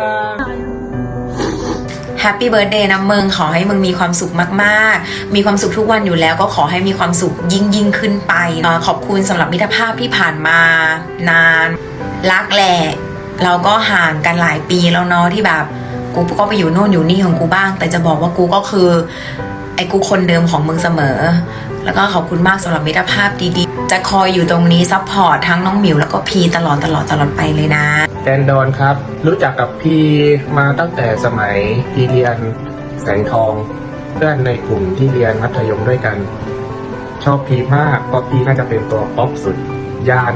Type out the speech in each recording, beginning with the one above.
ลังแฮปปี้เบิร์ดเดย์นะมึงขอให้มึงมีความสุขมากๆ มีความสุขทุกวันอยู่แล้วก็ขอให้มีความสุขยิ่งยิ่งขึ้นไป ขอบคุณสำหรับมิตรภาพที่ผ่านมานาน รักแหละเราก็ห่างกันหลายปีแล้วเนาะที่แบบ กูก็ไปอยู่โน่นอยู่นี่ของกูบ้าง แต่จะบอกว่ากูก็คือ ไอ้กูคนเดิมของมึงเสมอ แล้วก็ขอบคุณมากสำหรับมิตรภาพดีๆ จะคอยอยู่ตรงนี้ซัพพอร์ตทั้งน้องหมิวแล้วก็พีตลอดตลอดตลอดไปเลยนะแดนดอนครับ รู้จักกับพีมาตั้งแต่สมัยพีเรียนแสงทองเพื่อนในกลุ่มที่เรียนมัธยมด้วยกัน ชอบพีมากเพราะพีน่าจะเป็นตัวป๊อปสุด ย่าน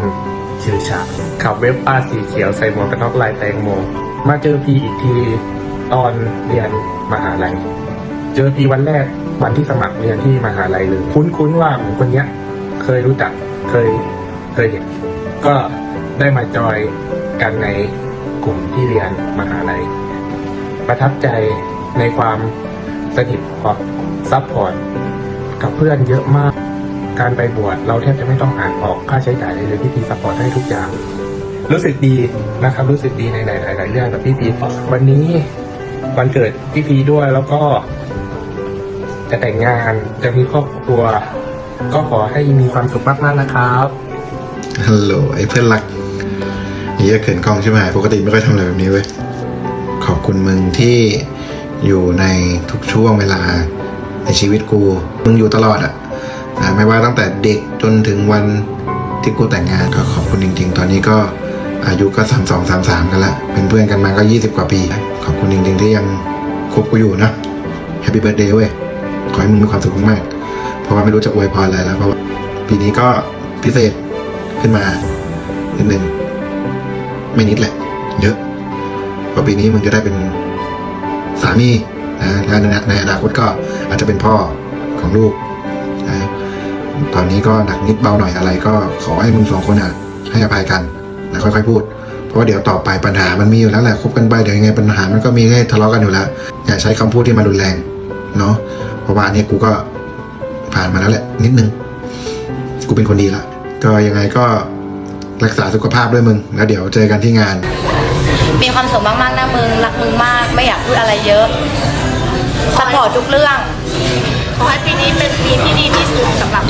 ชื่อฉากขับเว็บป้าสีเขียวใส่หมวกกันน็อกลายแตงโม มาเจอพีอีกทีตอนเรียนมหาลัย เจอพีวันแรก วันที่สมัครเรียนที่มหาลัยเลยคุ้นๆว่าเหมือนคนเนี้ย เคยรู้จักเคยเคยเห็นก็ได้มาจอยกันในกลุ่มที่เรียนมหาลัย ประทับใจในความสนิทพอซัพพอร์ตกับเพื่อนเยอะมาก การไปบวชเราแทบจะไม่ต้องอ่านออกค่าใช้จ่ายเลยเลยพี่พีซัพพอร์ตให้ทุกอย่าง รู้สึกดีนะครับ รู้สึกดีในหลายๆเรื่องกับพี่พีวันนี้วันเกิดพี่พีด้วยแล้วก็ จะแต่งงานจะมีครอบครัว ก็ขอให้มีความสุขมากๆนะครับฮัลโหลไอ้เพื่อนรักเฮียเขินกล้องใช่ไหมปกติไม่ค่อยทำอะไรแบบนี้เว้ยขอบคุณมึงที่อยู่ในทุกช่วงเวลาในชีวิตกู มึงอยู่ตลอดอะนะไม่ว่าตั้งแต่เด็กจนถึงวันที่กูแต่งงานก็ขอบคุณจริง ๆ ตอนนี้ก็อายุก็สามสองสามสามกันละ เป็นเพื่อนกันมาก็ยี่สิบกว่าปี ขอบคุณจริงๆที่ยังคบกูอยู่นะแฮปปี้เบิร์ดเดย์เว้ย ขอให้มึงมีความสุขมากๆเพราะว่าไม่รู้จะอวยพรอะไรแล้ว เพราะว่าปีนี้ก็พิเศษขึ้นมานิดนึงไม่นิดแหละ เยอะเพราะปีนี้มึงจะได้เป็นสามีนะและในในอนาคตก็อาจจะเป็นพ่อของลูกนะตอนนี้ก็หนักนิดเบาหน่อยอะไร ก็ขอให้มึงสองคนอะให้อภัยกันนะค่อยๆพูด เพราะว่าเดี๋ยวต่อไปปัญหามันมีอยู่แล้วแหละคบกันไปเดี๋ยวยังไงปัญหามันก็มีให้ทะเลาะกันอยู่แล้วอย่าใช้คำพูดที่มันรุนแรง เนาะเพราะว่าอันนี้กูก็ผ่านมาแล้วแหละนิดนึง กูเป็นคนดีละก็ยังไงก็รักษาสุขภาพด้วยมึง แล้วเดี๋ยวเจอกันที่งาน มีความสุขมากๆนะมึง รักมึงมาก ไม่อยากพูดอะไรเยอะสปอร์ตทุกเรื่อง ขอให้ปีนี้เป็นปีที่ดีที่สุดสำหรับ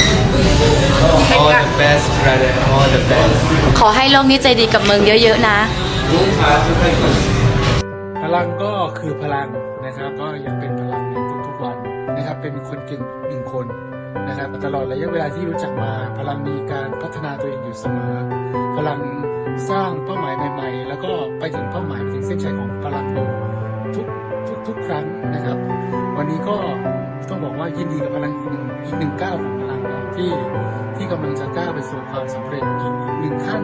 เป็น All การ the best, brother. All the best. ขอให้โลกนี้ใจดีกับมึงเยอะๆนะ พลังก็คือพลังนะครับ ก็ยังเป็นพลังในทุกๆวันนะครับ เป็นคนเก่งหนึ่งคนนะครับตลอดระยะเวลาที่รู้จักมา พลังมีการพัฒนาตัวเองอยู่เสมอ พลังสร้างเป้าหมายใหม่ ๆ แล้วก็ไปถึงเป้าหมายถึงเส้นชัยของพลังอยู่ทุกทุกทุกครั้งนะครับ วันนี้ก็ต้องบอกว่ายินดีกับพลังอีกหนึ่งอีกหนึ่งก้าวของพลังเนาะที่ที่กำลังจะก้าวไปสู่ความสำเร็จอีกหนึ่งขั้น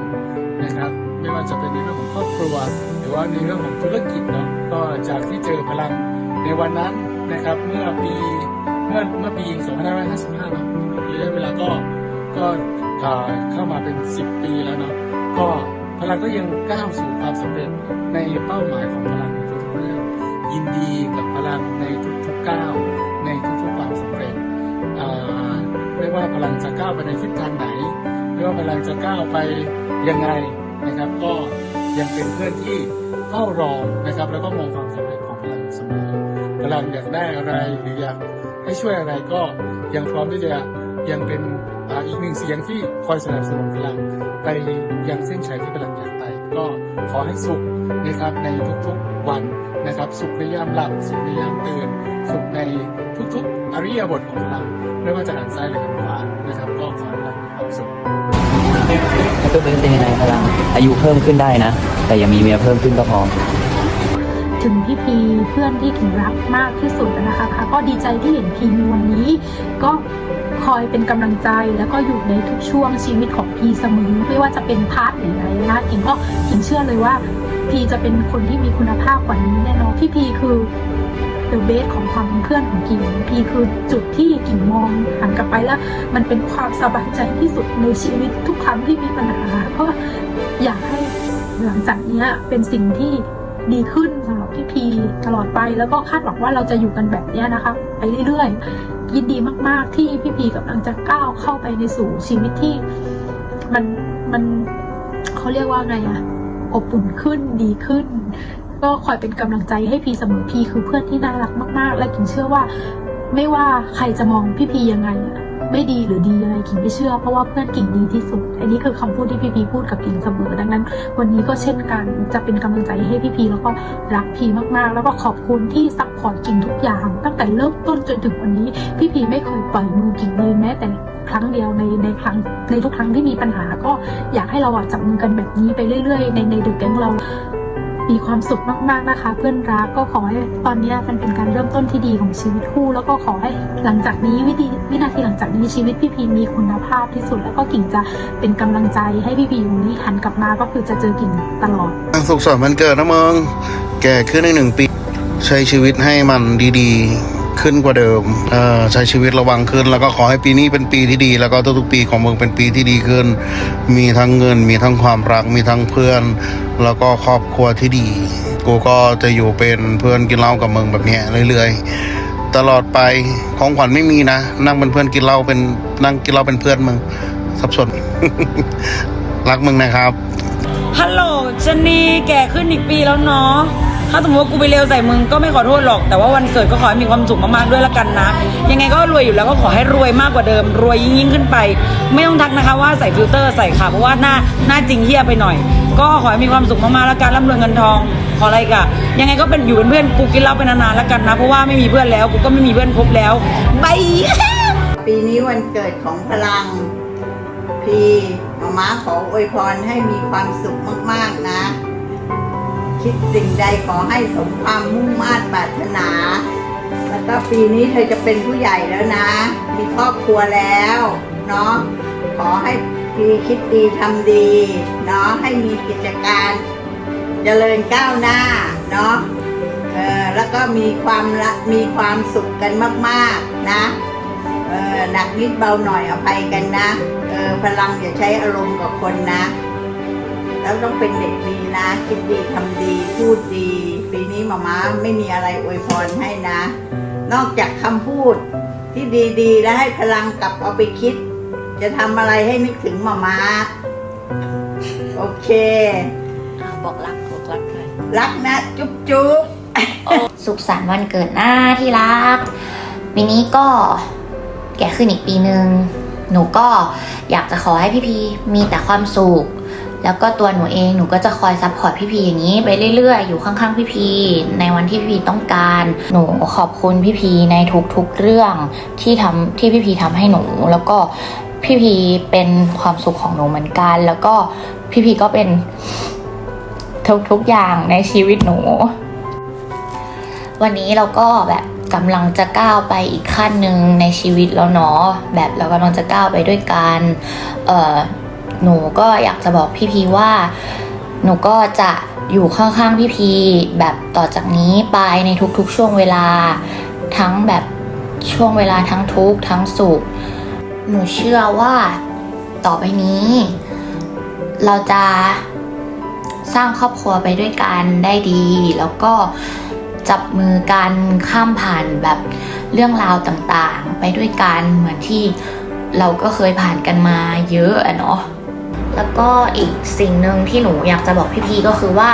นะครับไม่ว่าจะเป็นในเรื่องของครอบครัว หรือว่าในเรื่องของธุรกิจเนาะก็จากที่เจอพลังในวันนั้น นะครับ เมื่อปีเมื่อเมื่อปี 2555เนาะระยะเวลาก็ก็เอ่อเข้ามาเป็น 10 ปีแล้วเนาะก็พลังก็ยังก้าวสู่ความสำเร็จในเป้าหมายของพลังในทุกเรื่องยินดีกับพลังในทุกๆก้าวในทุกๆความสำเร็จไม่ว่าพลังจะก้าวไปในทิศทางไหนไม่ว่าพลังจะก้าวไปยังไงนะครับ ก็ยังเป็นเพื่อนที่เฝ้ารอนะครับ แล้วก็มองความสำเร็จ ลังอยากได้อะไรหรืออยากให้ช่วยอะไรก็ยังพร้อมที่จะยังเป็นอีกหนึ่งเสียงที่คอยสนับสนุนพลังไปยังเส้นชัยที่พลังอยากไปก็ขอให้สุขนะครับในทุกๆวันนะครับ สุขในยามหลับสุขในยามตื่นสุขในทุกๆอริยบทของพลังไม่ว่าจะหันซ้ายหรือหันขวานะครับก็ขอให้พลังมีความสุขแฮปปี้เบิร์ดเดย์นายพลังอายุเพิ่มขึ้นได้นะ แต่ยังมีเมียเพิ่มขึ้นก็พอ ถึงพี่พีเพื่อนที่ถึงรักมากที่สุดนะคะ ก็ดีใจที่เห็นพีในวันนี้ ก็คอยเป็นกำลังใจแล้วก็อยู่ในทุกช่วงชีวิตของพีเสมอไม่ว่าจะเป็นพาร์ทหรืออะไรนะเองก็เองเชื่อเลยว่าพีจะเป็นคนที่มีคุณภาพกว่านี้แน่นอนพี่พีคือ the best ของความเป็นเพื่อนของกิ่งพีคือจุดที่กิ่งมองหันกลับไปแล้ว มันเป็นความสบายใจที่สุดในชีวิตทุกครั้งที่มีปัญหาเพราะอยากให้หลังจากนี้เป็นสิ่งที่ ดีขึ้นสำหรับพี่พีตลอดไปแล้วก็คาดหวังว่าเราจะอยู่กันแบบนี้นะคะ ไปเรื่อยๆ ยินดีมาก ๆ ที่พี่พีกำลังจะก้าวเข้าไปในสู่ชีวิตที่มันมันเขาเรียกว่าไงอะอบอุ่นขึ้นดีขึ้น ก็คอยเป็นกำลังใจให้พีเสมอพีคือเพื่อนที่น่ารักมาก ๆ และกิ่งเชื่อว่า ไม่ว่าใครจะมองพี่พียังไงอะ ไม่ดีหรือดียังไงกิ่งไม่เชื่อ เพราะว่าเพื่อนกิ่งดีที่สุด อันนี้คือคำพูดที่พี่พีพูดกับกิ่งเสมอดังนั้น วันนี้ก็เช่นกันจะเป็นกำลังใจให้พี่พีแล้วก็รักพีมากๆ แล้วก็ขอบคุณที่ซัพพอร์ตกิ่งทุกอย่าง ตั้งแต่เริ่มต้นจนถึงวันนี้ พี่พีไม่เคยปล่อยมือกิ่งเลยแม้แต่ครั้งเดียวในในครั้งในทุกครั้งที่มีปัญหาก็อยากให้เราจับมือกันแบบนี้ไปเรื่อยๆ ในในเดอะแก๊งเรา มีความสุขมากๆนะคะ เพื่อนรักก็ขอให้ตอนนี้มันเป็นการเริ่มต้นที่ดีของชีวิตคู่ แล้วก็ขอให้หลังจากนี้วิธีวินาทีหลังจากนี้ชีวิตพี่พีมีคุณภาพที่สุด แล้วก็กิ่งจะเป็นกำลังใจให้พี่พีอยู่นี้หันกลับมาก็คือจะเจอกิ่งตลอดสุขสันต์วันเกิดนะมองแก่ขึ้นในหนึ่งปี ใช้ชีวิตให้มันดีๆ ขึ้นกว่าเดิมใช้ชีวิตระวังขึ้น แล้วก็ขอให้ปีนี้เป็นปีที่ดี แล้วก็ทุกๆปีของเมึงเป็นปีที่ดีขึ้น มีทั้งเงิน มีทั้งความรัก มีทั้งเพื่อน แล้วก็ครอบครัวที่ดี กูก็จะอยู่เป็นเพื่อนกินเหล้ากับเมึงแบบเนี้ยเรื่อยๆ ตลอดไปของขวัญไม่มีนะ นั่งเป็นเพื่อนกินเหล้าเป็นนั่งกินเหล้าเป็นเพื่อนมึงสับสนรักมึงนะครับฮัลโหลชะนีแก่ขึ้นอีกปีแล้วเนาะ ถ้าสมมติว่ากูไปเร็วใส่มึงก็ไม่ขอโทษหรอก แต่ว่าวันเกิดก็ขอให้มีความสุขมากๆด้วยละกันนะ ยังไงก็รวยอยู่แล้วก็ขอให้รวยมากกว่าเดิม รวยยิ่งยิ่งๆขึ้นไป ไม่ต้องทักนะคะว่าใส่ฟิลเตอร์ใส่ค่ะเพราะว่าหน้าหน้าจริงเฮี้ยไปหน่อย ก็ขอให้มีความสุขมากๆละกันร่ำรวยเงินทองขออะไรกะยังไงก็เป็นอยู่เป็นเพื่อนกูกินเหล้าไปนานๆละกันนะ เพราะว่าไม่มีเพื่อนแล้วกูก็ไม่มีเพื่อนคบแล้วบายปีนี้วันเกิดของพลังพี่มาม้าขออวยพรให้มีความสุขมากๆนะ คิดสิ่งใดขอให้สมความมุ่งมา่ปรารถนา แล้วก็ปีนี้เธอจะเป็นผู้ใหญ่แล้วนะ มีครอบครัวแล้วเนาะขอให้พี่คิดดีทำดีเนาะให้มีกิจการเจริญก้าวหน้าเนาะเออแล้วก็มีความละมีความสุขกันมาก ๆ นะเออหนักนิดเบาหน่อยอภัยกันนะเออพลังอย่าใช้อารมณ์กับคนนะ แล้วต้องเป็นเด็กดีนะ คิดดีทำดีพูดดี ปีนี้มาม่าไม่มีอะไรอวยพรให้นะ นอกจากคำพูดที่ดีๆ แล้วให้พลังกลับเอาไปคิด จะทำอะไรให้นึกถึงมาม่าโอเค บอกรักบอกรักเลยรักนะ จุ๊บจุ๊บสุขสันต์วันเกิดหน้าที่รักปีนี้ก็แก่ขึ้นอีกปีหนึ่งหนูก็อยากจะขอให้พี่พีมีแต่ความสุข แล้วก็ตัวหนูเองหนูก็จะคอยซัพพอร์ตพี่พีอย่างนี้ไปเรื่อยๆ อยู่ข้างๆพี่พีในวันที่พี่พีต้องการ หนูขอบคุณพี่พีในทุกๆเรื่องที่ทำที่พี่พีทำให้หนู แล้วก็พี่พีเป็นความสุขของหนูเหมือนกัน แล้วก็พี่พีก็เป็นทุกๆอย่างในชีวิตหนู วันนี้เราก็แบบกำลังจะก้าวไปอีกขั้นหนึ่งในชีวิตแล้วเนาะแบบเรากำลังจะก้าวไปด้วยกัน เอ่อ หนูก็อยากจะบอกพี่พีว่า หนูก็จะอยู่ข้างๆพี่พีแบบต่อจากนี้ไปในทุกๆช่วงเวลา ทั้งแบบช่วงเวลาทั้งทุกข์ทั้งสุข หนูเชื่อว่าต่อไปนี้ เราจะสร้างครอบครัวไปด้วยกันได้ดี แล้วก็จับมือกันข้ามผ่านแบบเรื่องราวต่างๆ ไปด้วยกันเหมือนที่เราก็เคยผ่านกันมาเยอะอะเนาะ แล้วก็อีกสิ่งหนึ่งที่หนูอยากจะบอกพี่พีก็คือว่า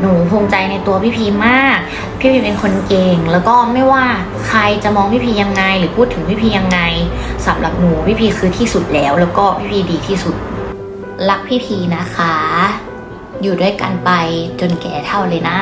หนูภูมิใจในตัวพี่พีมาก พี่พีเป็นคนเก่ง แล้วก็ไม่ว่าใครจะมองพี่พียังไง หรือพูดถึงพี่พียังไงสำหรับหนูพี่พีคือที่สุดแล้ว แล้วก็พี่พีดีที่สุด รักพี่พีนะคะ อยู่ด้วยกันไปจนแก่เท่าเลยนะ